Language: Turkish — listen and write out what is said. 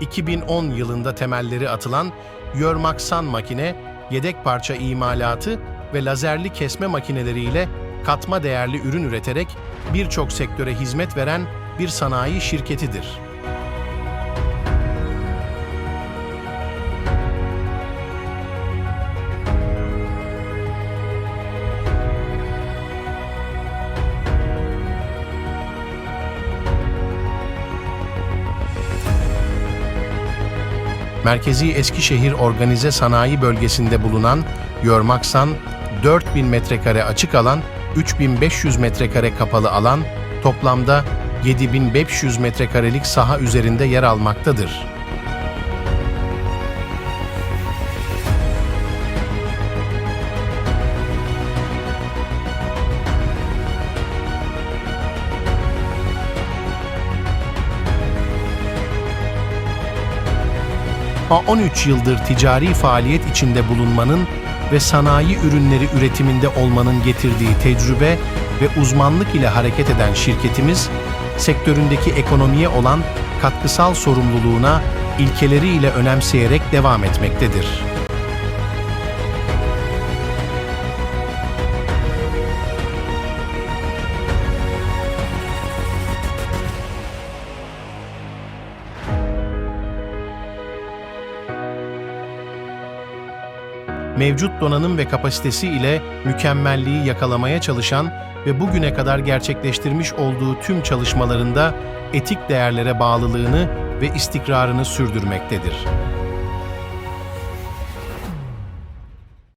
2010 yılında temelleri atılan Yörmaksan makine, yedek parça imalatı ve lazerli kesme makineleriyle katma değerli ürün üreterek birçok sektöre hizmet veren bir sanayi şirketidir. Merkezi Eskişehir Organize Sanayi Bölgesi'nde bulunan Yörmaksan, 4000 metrekare açık alan, 3500 metrekare kapalı alan, toplamda 7500 metrekarelik saha üzerinde yer almaktadır. A13 yıldır ticari faaliyet içinde bulunmanın ve sanayi ürünleri üretiminde olmanın getirdiği tecrübe ve uzmanlık ile hareket eden şirketimiz, sektöründeki ekonomiye olan katkısal sorumluluğuna ilkeleriyle önemseyerek devam etmektedir. Mevcut donanım ve kapasitesi ile mükemmelliği yakalamaya çalışan ve bugüne kadar gerçekleştirmiş olduğu tüm çalışmalarında etik değerlere bağlılığını ve istikrarını sürdürmektedir.